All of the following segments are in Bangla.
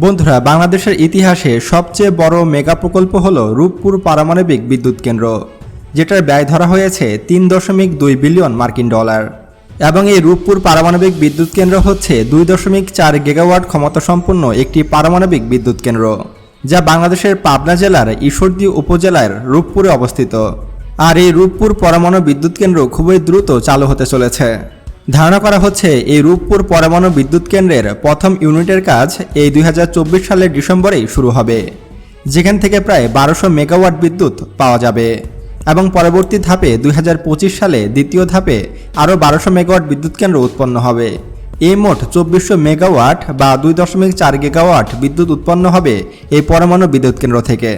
বন্ধুরা, বাংলাদেশের ইতিহাসে সবচেয়ে বড় মেগা প্রকল্প হল রূপপুর পারমাণবিক বিদ্যুৎ কেন্দ্র, যেটার ব্যয় ধরা হয়েছে তিন দশমিক দুই বিলিয়ন মার্কিন ডলার। এবং এই রূপপুর পারমাণবিক বিদ্যুৎ কেন্দ্র হচ্ছে দুই দশমিক চার গিগাওয়াট ক্ষমতা সম্পন্ন একটি পারমাণবিক বিদ্যুৎ কেন্দ্র, যা বাংলাদেশের পাবনা জেলার ঈশ্বরদী উপজেলার রূপপুরে অবস্থিত। আর এই রূপপুর পরমাণু বিদ্যুৎ কেন্দ্র খুবই দ্রুত চালু হতে চলেছে। ধারণা করা হচ্ছে এই রূপপুর পরমাণু বিদ্যুৎ কেন্দ্রের প্রথম ইউনিটের কাজ এই দুই হাজার চব্বিশ সালের ডিসেম্বরেই শুরু হবে, যেখান থেকে প্রায় বারোশো মেগাওয়াট বিদ্যুৎ পাওয়া যাবে এবং পরবর্তী ধাপে দুই হাজার পঁচিশ সালে দ্বিতীয় ধাপে আরও বারোশো মেগাওয়াট বিদ্যুৎ কেন্দ্র উৎপন্ন হবে। এই মোট চব্বিশশো মেগাওয়াট বা দুই দশমিক চার গিগাওয়াট বিদ্যুৎ উৎপন্ন হবে এই পরমাণু বিদ্যুৎ কেন্দ্র থেকে।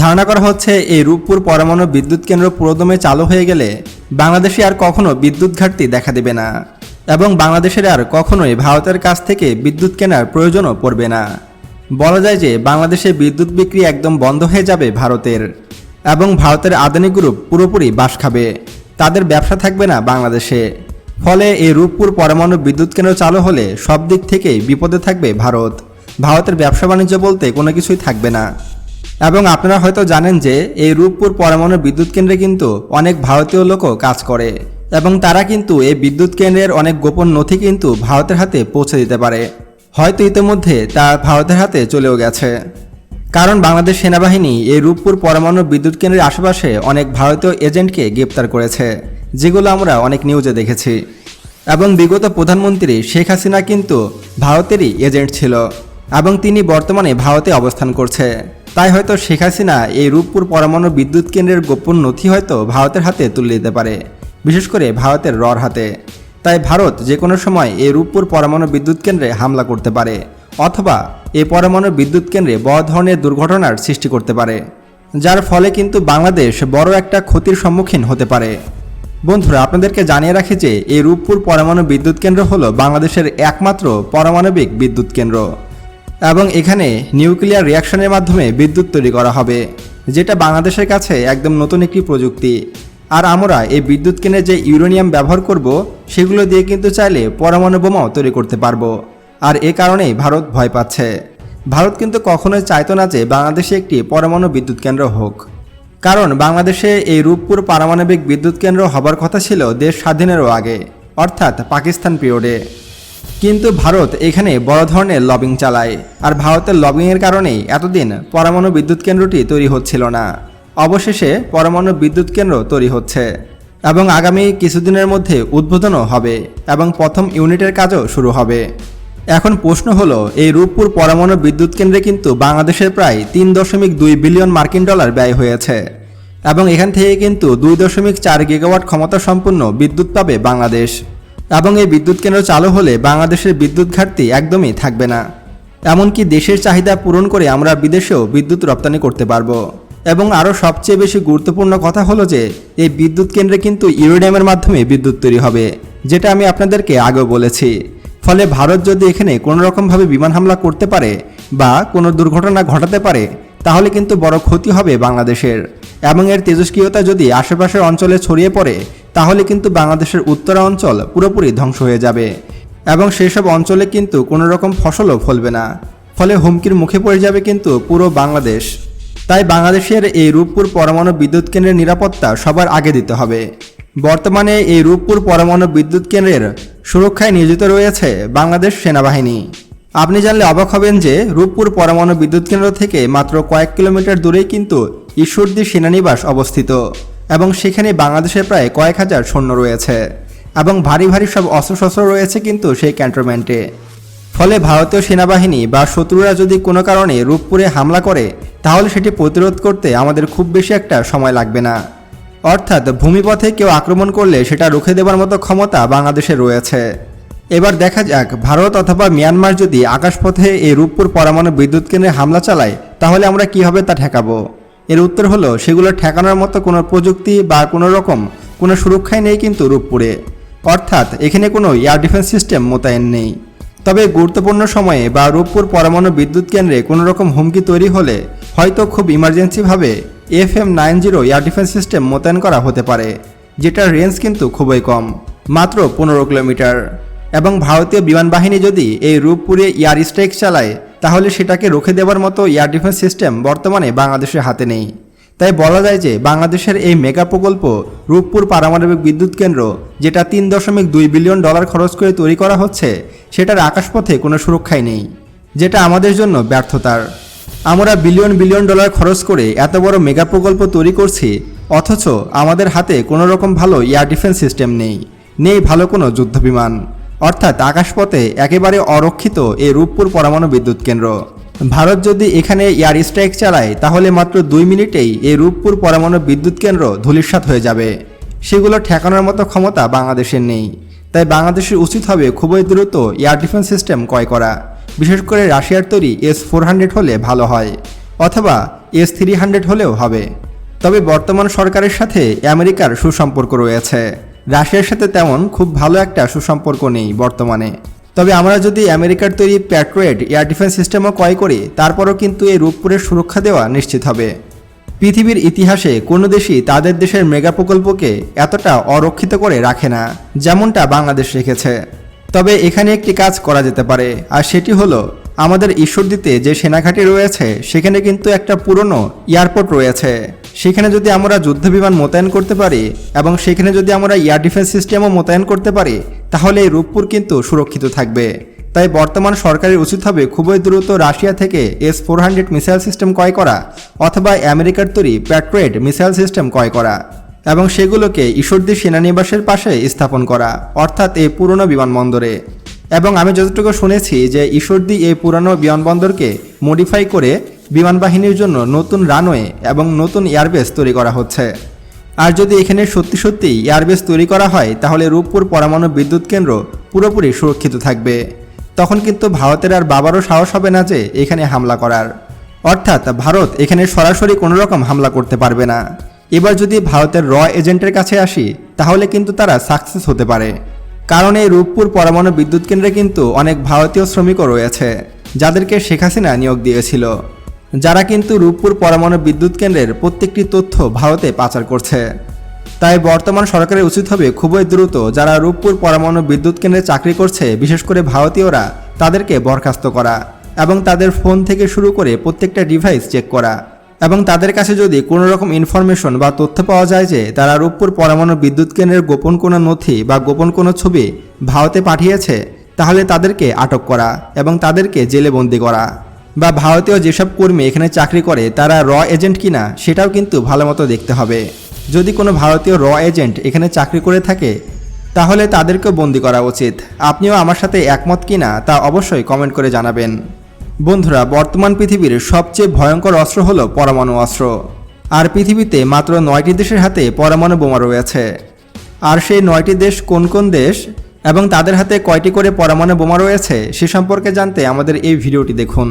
ধারণা করা হচ্ছে এই রূপপুর পরমাণু বিদ্যুৎ কেন্দ্র পুরোদমে চালু হয়ে গেলে বাংলাদেশে আর কখনো বিদ্যুৎ ঘাটতি দেখা দেবে না। এবং বাংলাদেশের আর কখনোই ভারতের কাছ থেকে বিদ্যুৎ কেনার প্রয়োজনও পড়বে না। বলা যায় যে বাংলাদেশে বিদ্যুৎ বিক্রি একদম বন্ধ হয়ে যাবে ভারতের। এবং ভারতের আদানি গ্রুপ পুরোপুরি বাস খাবে। তাদের ব্যবসা থাকবে না বাংলাদেশে। ফলে এই রূপপুর পরমাণু বিদ্যুৎ কেন্দ্র চালু হলে সব দিক থেকেই বিপদে থাকবে ভারত। ভারতের ব্যবসা বাণিজ্য বলতে কোনো কিছুই থাকবে না। এবং আপনারা হয়তো জানেন যে এই রূপপুর পরমাণু বিদ্যুৎ কেন্দ্রে কিন্তু অনেক ভারতীয় লোকও কাজ করে এবং তারা কিন্তু এই বিদ্যুৎ কেন্দ্রের অনেক গোপন নথি কিন্তু ভারতের হাতে পৌঁছে দিতে পারে। হয়তো ইতিমধ্যে তা ভারতের হাতে চলেও গেছে। কারণ বাংলাদেশ সেনাবাহিনী এই রূপপুর পরমাণু বিদ্যুৎ কেন্দ্রের আশেপাশে অনেক ভারতীয় এজেন্টকে গ্রেপ্তার করেছে, যেগুলো আমরা অনেক নিউজে দেখেছি। এবং বিগত প্রধানমন্ত্রী শেখ হাসিনা কিন্তু ভারতেরই এজেন্ট ছিল এবং তিনি বর্তমানে ভারতে অবস্থান করছে। তাই হয়তো শেখ হাসিনা এই রূপপুর পরমাণু বিদ্যুৎ কেন্দ্রের গোপন নথি হয়তো ভারতের হাতে তুলে দিতে পারে, বিশেষ করে ভারতের রর হাতে। তাই ভারত যে কোনো সময় এই রূপপুর পরমাণু বিদ্যুৎ কেন্দ্রে হামলা করতে পারে, অথবা এই পরমাণু বিদ্যুৎ কেন্দ্রে বড় ধরনের দুর্ঘটনার সৃষ্টি করতে পারে, যার ফলে কিন্তু বাংলাদেশ বড় একটা ক্ষতির সম্মুখীন হতে পারে। বন্ধুরা, আপনাদেরকে জানিয়ে রাখি যে এই রূপপুর পরমাণু বিদ্যুৎ কেন্দ্র হলো বাংলাদেশের একমাত্র পারমাণবিক বিদ্যুৎ কেন্দ্র। এবং এখানে নিউক্লিয়ার রিয়াকশনের মাধ্যমে বিদ্যুৎ তৈরি করা হবে, যেটা বাংলাদেশের কাছে একদম নতুন একটি প্রযুক্তি। আর আমরা এই বিদ্যুৎ কেন্দ্রে যে ইউরেনিয়াম ব্যবহার করব, সেগুলো দিয়ে কিন্তু চাইলে পরমাণু বোমাও তৈরি করতে পারব। আর এ কারণেই ভারত ভয় পাচ্ছে। ভারত কিন্তু কখনোই চাইতো না যে বাংলাদেশে একটি পরমাণু বিদ্যুৎ কেন্দ্র হোক। কারণ বাংলাদেশে এই রূপপুর পারমাণবিক বিদ্যুৎ কেন্দ্র হবার কথা ছিল দেশ স্বাধীনেরও আগে, অর্থাৎ পাকিস্তান পিরিয়ডে। কিন্তু ভারত এখানে বড় ধরনের লবিং চালায়। আর ভারতের লবিংয়ের কারণেই এতদিন পরমাণু বিদ্যুৎ কেন্দ্রটি তৈরি হচ্ছিল না। অবশেষে পরমাণু বিদ্যুৎ কেন্দ্র তৈরি হচ্ছে। এবং আগামী কিছুদিনের মধ্যে উদ্বোধনও হবে এবং প্রথম ইউনিটের কাজও শুরু হবে। এখন প্রশ্ন হলো, এই রূপপুর পরমাণু বিদ্যুৎ কেন্দ্রে কিন্তু বাংলাদেশের প্রায় তিন দশমিক দুই বিলিয়ন মার্কিন ডলার ব্যয় হয়েছে। এবং এখান থেকে কিন্তু দুই দশমিক চার গিগাওয়াট ক্ষমতা সম্পন্ন বিদ্যুৎ পাবে বাংলাদেশ। এবং এই বিদ্যুৎ কেন্দ্র চালু হলে বাংলাদেশের বিদ্যুৎ ঘাটতি একদমই থাকবে না। এমনকি দেশের চাহিদা পূরণ করে আমরা বিদেশেও বিদ্যুৎ রপ্তানি করতে পারব। এবং আরও সবচেয়ে বেশি গুরুত্বপূর্ণ কথা হলো যে, এই বিদ্যুৎ কেন্দ্রে কিন্তু ইউরেডিয়ামের মাধ্যমে বিদ্যুৎ তৈরি হবে, যেটা আমি আপনাদেরকে আগেও বলেছি। ফলে ভারত যদি এখানে কোনো রকমভাবে বিমান হামলা করতে পারে বা কোনো দুর্ঘটনা ঘটাতে পারে, তাহলে কিন্তু বড় ক্ষতি হবে বাংলাদেশের। এবং এর তেজস্ক্রিয়তা যদি আশেপাশের অঞ্চলে ছড়িয়ে পড়ে তাহলে কিন্তু বাংলাদেশের উত্তরা অঞ্চল পুরোপুরি ধ্বংস হয়ে যাবে। এবং সেসব অঞ্চলে কিন্তু কোনো রকম ফসলও ফলবে না। ফলে হুমকির মুখে পড়ে যাবে কিন্তু পুরো বাংলাদেশ। তাই বাংলাদেশের এই রূপপুর পরমাণু বিদ্যুৎ কেন্দ্রের নিরাপত্তা সবার আগে দিতে হবে। বর্তমানে এই রূপপুর পরমাণু বিদ্যুৎ কেন্দ্রের সুরক্ষায় নিয়োজিত রয়েছে বাংলাদেশ সেনাবাহিনী। আপনি জানলে অবাক হবেন যে রূপপুর পরমাণু বিদ্যুৎ কেন্দ্র থেকে মাত্র কয়েক কিলোমিটার দূরেই কিন্তু ঈশ্বরদী সেনানিবাস অবস্থিত। এবং সেখানে বাংলাদেশের প্রায় কয়েক হাজার সৈন্য রয়েছে। এবং ভারী ভারী সব অস্ত্রশস্ত্র রয়েছে কিন্তু সেই ক্যান্টনমেন্টে। ফলে ভারতীয় সেনাবাহিনী বা শত্রুরা যদি কোনো কারণে রূপপুরে হামলা করে, তাহলে সেটি প্রতিরোধ করতে আমাদের খুব বেশি একটা সময় লাগবে না। অর্থাৎ ভূমিপথে কেউ আক্রমণ করলে সেটা রুখে দেবার মতো ক্ষমতা বাংলাদেশে রয়েছে। এবার দেখা যাক, ভারত অথবা মিয়ানমার যদি আকাশপথে এই রূপপুর পরমাণু বিদ্যুৎ কেন্দ্রে হামলা চালায়, তাহলে আমরা কীভাবে তা ঠেকাবো? এর উত্তর হলো, সেগুলো ঠেকানোর মতো কোনো প্রযুক্তি বা কোনো রকম কোনো সুরক্ষাই নেই কিন্তু রূপপুরে। অর্থাৎ, এখানে কোনো এয়ার ডিফেন্স সিস্টেম মোতায়েন নেই। তবে গুরুত্বপূর্ণ সময়ে বা রূপপুর পরমাণু বিদ্যুৎ কেন্দ্রে কোনো রকম হুমকি তৈরি হলে হয়তো খুব ইমার্জেন্সিভাবে F M nine zero air defence system মোতায়েন করা হতে পারে, যেটার রেঞ্জ কিন্তু খুবই কম, মাত্র পনেরো কিলোমিটার। এবং ভারতীয় বিমান বাহিনী যদি এই রূপপুরে এয়ার স্ট্রাইক চালায় তাহলে সেটাকে রুখে দেওয়ার মতো এয়ার ডিফেন্স সিস্টেম বর্তমানে বাংলাদেশের হাতে নেই। তাই বলা যায় যে বাংলাদেশের এই মেগা প্রকল্প রূপপুর পারমাণবিক বিদ্যুৎ কেন্দ্র, যেটা তিন দশমিক দুই বিলিয়ন ডলার খরচ করে তৈরি করা হচ্ছে, সেটার আকাশপথে কোনো সুরক্ষাই নেই, যেটা আমাদের জন্য ব্যর্থতার। আমরা বিলিয়ন বিলিয়ন ডলার খরচ করে এত বড় মেগা প্রকল্প তৈরি করছি, অথচ আমাদের হাতে কোনো রকম ভালো এয়ার ডিফেন্স সিস্টেম নেই নেই ভালো কোনো যুদ্ধবিমান অর্থাৎ আকাশপথে একেবারে অরক্ষিত এই রূপপুর পরমাণু বিদ্যুৎ কেন্দ্র। ভারত যদি এখানে এয়ার স্ট্রাইক চালায়, তাহলে মাত্র দুই মিনিটেই এই রূপপুর পরমাণু বিদ্যুৎ কেন্দ্র ধূলিসাৎ হয়ে যাবে। সেগুলো ঠেকানোর মতো ক্ষমতা বাংলাদেশের নেই। তাই বাংলাদেশের উচিত হবে খুবই দ্রুত এয়ার ডিফেন্স সিস্টেম ক্রয় করা। বিশেষ করে রাশিয়ার তৈরি এস ফোর হান্ড্রেড হলে ভালো হয়, অথবা এস থ্রি হান্ড্রেড হলেও হবে। তবে বর্তমান সরকারের সাথে আমেরিকার সুসম্পর্ক রয়েছে। রাশিয়ার সাথে তেমন খুব ভালো একটা সুসম্পর্ক নেই বর্তমানে। তবে আমরা যদি আমেরিকার তৈরি প্যাট্রোয়েড, এয়ার ডিফেন্স সিস্টেমও ক্রয় করি, তারপরও কিন্তু এই রূপপুরের সুরক্ষা দেওয়া নিশ্চিত হবে। পৃথিবীর ইতিহাসে কোনো দেশই তাদের দেশের মেগা প্রকল্পকে এতটা অরক্ষিত করে রাখে না, যেমনটা বাংলাদেশ রেখেছে। তবে এখানে একটি কাজ করা যেতে পারে, আর সেটি হলো, আমাদের ঈশ্বরদীতে যে সেনাঘাঁটি রয়েছে, সেখানে কিন্তু একটা পুরনো এয়ারপোর্ট রয়েছে। সেখানে যদি আমরা যুদ্ধবিমান মোতায়েন করতে পারি এবং সেখানে যদি আমরা এয়ার ডিফেন্স সিস্টেমও মোতায়েন করতে পারি, তাহলে এই রূপপুর কিন্তু সুরক্ষিত থাকবে। তাই বর্তমান সরকারের উচিত হবে খুবই দ্রুত রাশিয়া থেকে S four hundred missile system ক্রয় করা অথবা আমেরিকার তৈরি প্যাট্রয়েড মিসাইল সিস্টেম ক্রয় করা এবং সেগুলোকে ঈশ্বরদী সেনানিবাসের পাশে স্থাপন করা, অর্থাৎ এই পুরনো বিমানবন্দরে। এবং আমি যতটুকু শুনেছি যে ঈশ্বরদী এই পুরানো বিমানবন্দরকে মডিফাই করে বিমান বাহিনীর জন্য নতুন রানওয়ে এবং নতুন এয়ারবেস তৈরি করা হচ্ছে। আর যদি এখানে সত্যি সত্যি এয়ারবেস তৈরি করা হয়, তাহলে রূপপুর পরমাণু বিদ্যুৎ কেন্দ্র পুরোপুরি সুরক্ষিত থাকবে। তখন কিন্তু ভারতের আর বাবারও সাহস হবে না যে এখানে হামলা করার। অর্থাৎ ভারত এখানে সরাসরি কোনো রকম হামলা করতে পারবে না। এবার যদি ভারতের র এজেন্টের কাছে আসি, তাহলে কিন্তু তারা সাকসেস হতে পারে। কারণ এই রূপপুর পরমাণু বিদ্যুৎ কেন্দ্রে কিন্তু অনেক ভারতীয় শ্রমিকও রয়েছে, যাদেরকে শেখ হাসিনা নিয়োগ দিয়েছিল। যারা কিন্তু রূপপুর পরমাণু বিদ্যুৎ কেন্দ্রের প্রত্যেকটি তথ্য ভারতে পাচার করছে। তাই বর্তমান সরকারের উচিত হবে খুবই দ্রুত যারা রূপপুর পরমাণু বিদ্যুৎ কেন্দ্রে চাকরি করছে, বিশেষ করে ভারতীয়রা, তাদেরকে বরখাস্ত করা এবং তাদের ফোন থেকে শুরু করে প্রত্যেকটা ডিভাইস চেক করা এবং তাদের কাছে যদি কোনো রকম ইনফরমেশন বা তথ্য পাওয়া যায় যে তারা রূপপুর পরমাণু বিদ্যুৎ কেন্দ্রের গোপন কোনো নথি বা গোপন কোনো ছবি ভারতে পাঠিয়েছে, তাহলে তাদেরকে আটক করা এবং তাদেরকে জেলে বন্দি করা। বা ভারতীয় যেসব কর্মী এখানে চাকরি করে, তারা র এজেন্ট কিনা, সেটাও কিন্তু ভালো মতো দেখতে হবে। যদি কোনো ভারতীয় র এজেন্ট এখানে চাকরি করে থাকে, তাহলে তাদেরকেও বন্দি করা উচিত। আপনিও আমার সাথে একমত কিনা, তা অবশ্যই কমেন্ট করে জানাবেন। বন্ধুরা, বর্তমান পৃথিবীর সবচেয়ে ভয়ঙ্কর অস্ত্র হলো পরমাণু অস্ত্র। আর পৃথিবীতে মাত্র নয়টি দেশের হাতে পরমাণু বোমা রয়েছে। আর সেই নয়টি দেশ কোন কোন দেশ এবং তাদের হাতে কয়টি করে পরমাণু বোমা রয়েছে, সে সম্পর্কে জানতে আমাদের এই ভিডিওটি দেখুন।